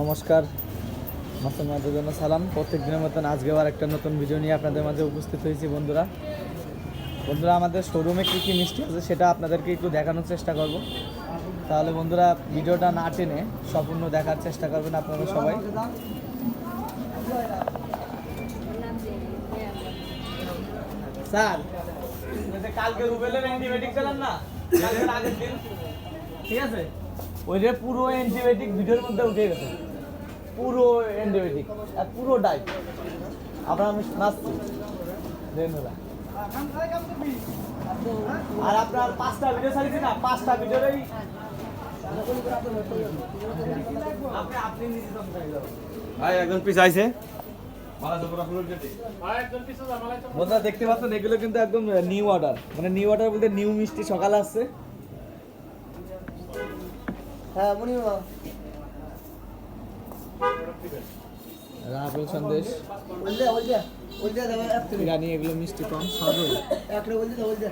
নমস্কার। মাসুম মাদের জন্য সালাম। প্রত্যেক দিনের মতন আজকে আবার একটা নতুন ভিডিও নিয়ে আপনাদের মাঝে উপস্থিত হয়েছি বন্ধুরা। বন্ধুরা, আমাদের শোরুমে কী কী মিষ্টি আছে সেটা আপনাদেরকে একটু দেখানোর চেষ্টা করব। তাহলে বন্ধুরা ভিডিওটা না টেনে সম্পূর্ণ দেখার চেষ্টা করবেন আপনারা সবাই। স্যার, কালকে রুবেলের অ্যান্টিবায়োটিক চালান না ঠিক আছে? ওইটা পুরো অ্যান্টিবায়োটিক ভিডিওর মধ্যে উঠে গেছে। পুরো অ্যান্টিবায়োটিক আর পুরো ডাইট আবার আমি নাচছি। ধন্যবাদ। আর আপনার পাঁচটা ভিডিও ছাড়িয়েছি না পাঁচটা ভিডিওরই আপনি আপনি নিজে তো ভাই একজন পিছাইছে বন্ধুরা দেখতে পাচ্ছেন এগুলো কিন্তু একদম নিউ অর্ডার মানে নিউ অর্ডার বলতে নিউ মিষ্টি সকালে আসছে। হ্যাঁ মনিমা আপেল সন্দেশ। রানি এগুলো মিষ্টি কম সরু একটা বলছি তো বলছে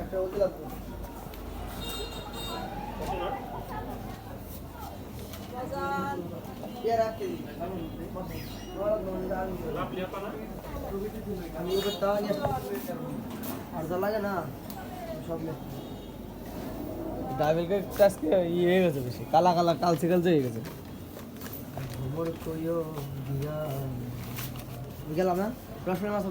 একটা বলতে লাগবে আর লাগে না। সব লে ডাবেলকে আজকে ইয়ে হয়ে গেছে বেশি কালা কালা কালচে কালচে হয়ে গেছে। গেলাম না? রসমের মাছ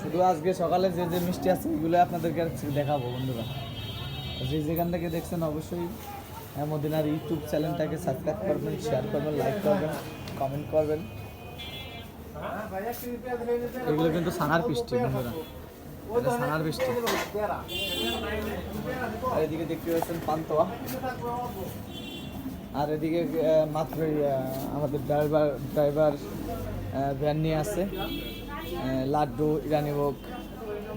শুধু আজকে সকালে যে যে মিষ্টি আছে এগুলো আপনাদেরকে দেখাবো বন্ধুরা। যে যেখান থেকে দেখছেন অবশ্যই মদিনার ইউটিউব চ্যানেলটাকে সাবস্ক্রাইব করবেন শেয়ার করবেন লাইক করবেন কমেন্ট করবেন। এগুলো কিন্তু সানার মিষ্টি বন্ধুরা। এটা সানার মিষ্টি আর এদিকে দেখতে পাচ্ছেন পান্তোয়া। আর এদিকে মাত্রই আমাদের ড্রাইভার ড্রাইভার ভ্যান নিয়ে আসছে লাড্ডু, ইরানি ভোগ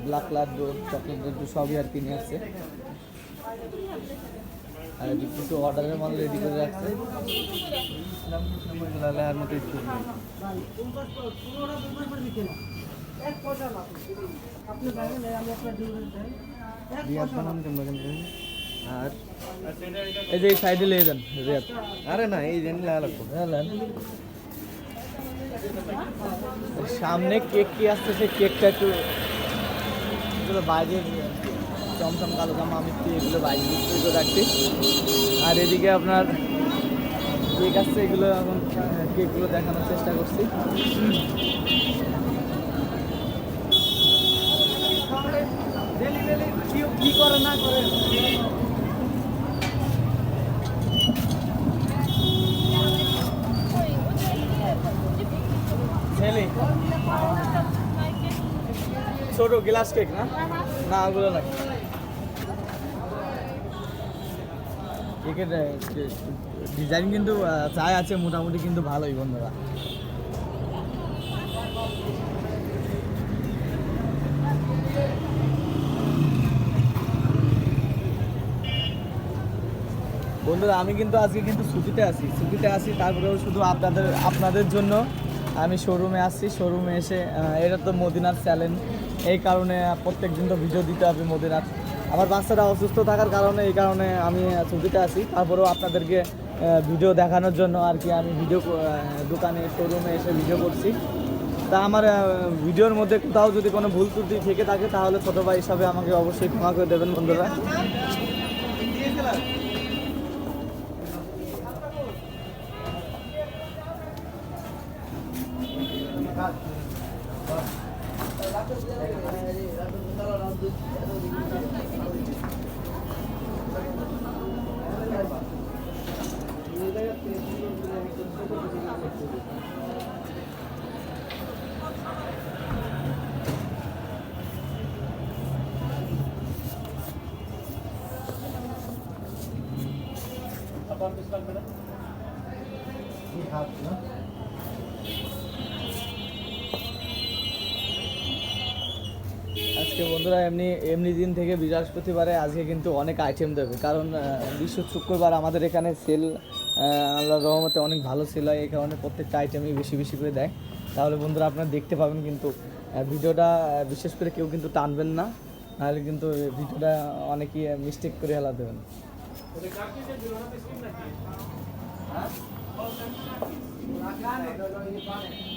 ব্ল্যাক লাড্ডু চকলেট লাড্ডু সবই আর কি নিয়ে আসছে। আর এদিকে কিছু অর্ডারের মাল রেডি করে রাখছে। আর মতো আর? এই যে সাইডে লেগে যান রিয়াদ। আরে না এই জেন লাগবো সামনে কেক কি আসছে সেই কেকটা একটু এগুলো বাইরের চমচম কালো জামা আমি এগুলো বাইরে বিক্রি করে রাখছি। আর এদিকে আপনার কেক আসছে এগুলো এখন কেকগুলো দেখানোর চেষ্টা করছি। কি ছোট গ্লাস কেক না? না, ওগুলো না। ডিজাইন কিন্তু চাই আছে, মোটামুটি কিন্তু ভালোই বন্ধুরা। বন্ধুরা, আমি কিন্তু আজকে কিন্তু ছুটিতে আছি। ছুটিতে আছি, তারপরেও শুধু আপনাদের আপনাদের জন্য আমি শোরুমে আসছি শোরুমে এসে এটা তো মদিনার চ্যালেঞ্জ এই কারণে প্রত্যেক দিন তো ভিডিও দিতে হবে মদিনার। আমার বাচ্চারা অসুস্থ থাকার কারণে, এই কারণে আমি ছুটিতে আছি। তারপরেও আপনাদেরকে ভিডিও দেখানোর জন্য আর কি আমি ভিডিও দোকানে শোরুমে এসে ভিডিও করছি। তা আমার ভিডিওর মধ্যে কোথাও যদি কোনো ভুল ত্রুটি থেকে থাকে, তাহলে ছোটো ভাই হিসাবে আমাকে অবশ্যই ক্ষমা করে দেবেন বন্ধুরা। Kapanmışlar mı? Bir harf mı? আজকে বন্ধুরা এমনি এমনি দিন থেকে বৃহস্পতিবারে আজকে কিন্তু অনেক আইটেম দেবে। কারণ বিশ্ব শুক্রবার আমাদের এখানে সেল আল্লাহ রহমতে অনেক ভালো সেল হয়, এই কারণে প্রত্যেকটা আইটেমই বেশি বেশি করে দেয়। তাহলে বন্ধুরা আপনারা দেখতে পাবেন কিন্তু ভিডিওটা বিশেষ করে কেউ কিন্তু টানবেন না, নাহলে কিন্তু ভিডিওটা অনেকেই মিস্টেক করে হেলা দেবেন। কি